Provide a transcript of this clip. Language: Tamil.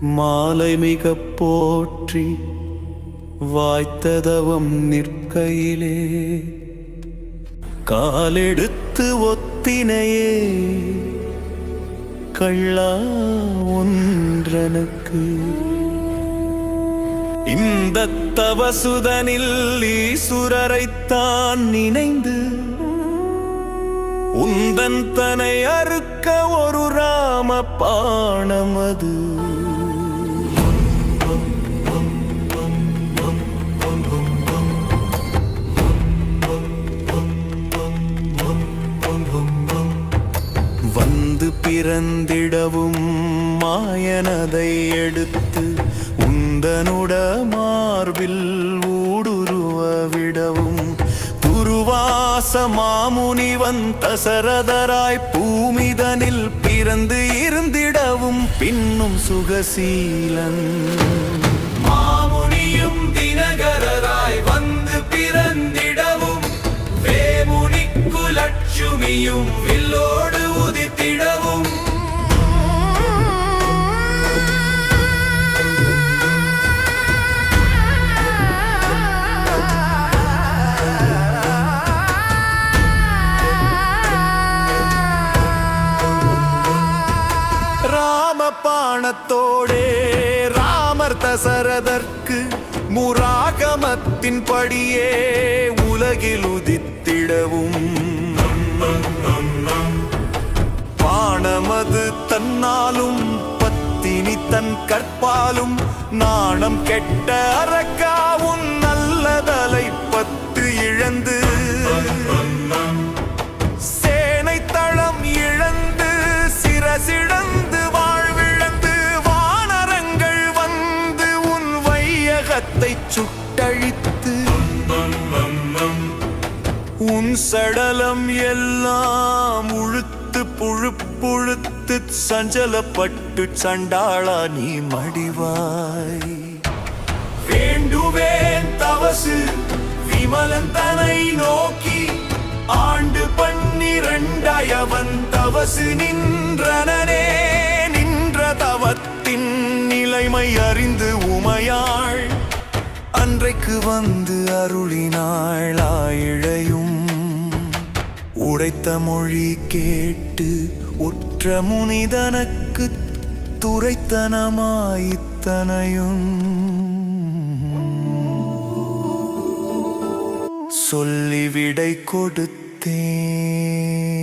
மாலை மிக போற்றி வாய்த்ததவம் நிற்கையிலே. காலெடுத்து ஒத்தினையே கள்ளா ஒன்றனுக்கு. இந்த தவசுதனில் ஈசுரரைத்தான் நினைந்து உந்தன் தனை அறுக்க ஒரு ராம பாணமது வந்து பிறந்திடவும் மாயனதை எடுத்து உந்தனுட மார்பில் ஊடுருவ விடவும். துருவாச மாமுனிவன் தசரதராய் பூமிதனில் பிறந்து இருந்திடவும் பின்னும் சுகசீலன். மாமுனியும் தினகரராய் வந்து பிறந்திடவும். வேமுனிக்கு லட்சுமியும் வில்லோடு ஞானத்தோடே ராமர் தசரதற்கு முராகமத்தின் படியே உலகில் உதித்திடவும். பாணமது தன்னாலும் பத்தினி தன் கற்பாலும் நாணம் கெட்ட அற உன் சடலம் எல்லாம் உழுத்து புழுப்புழுத்து சஞ்சலப்பட்டு சண்டாளா நீ மடிவாய். வேண்டுவேன் தவசு விமலன் தனை நோக்கி ஆண்டு பன்னிரண்டாய் அவன் தவசு நின்றனே நின்ற தவத்தின் நிலைமை அறிந்து உமையாள். அன்றைக்கு வந்து அருளினாள் ஆயிழையும் உரைத்த மொழி கேட்டு உற்ற முனிதனக்கு துரைத்தனமாயித்தனையும் சொல்லி விடை கொடுத்தேன்.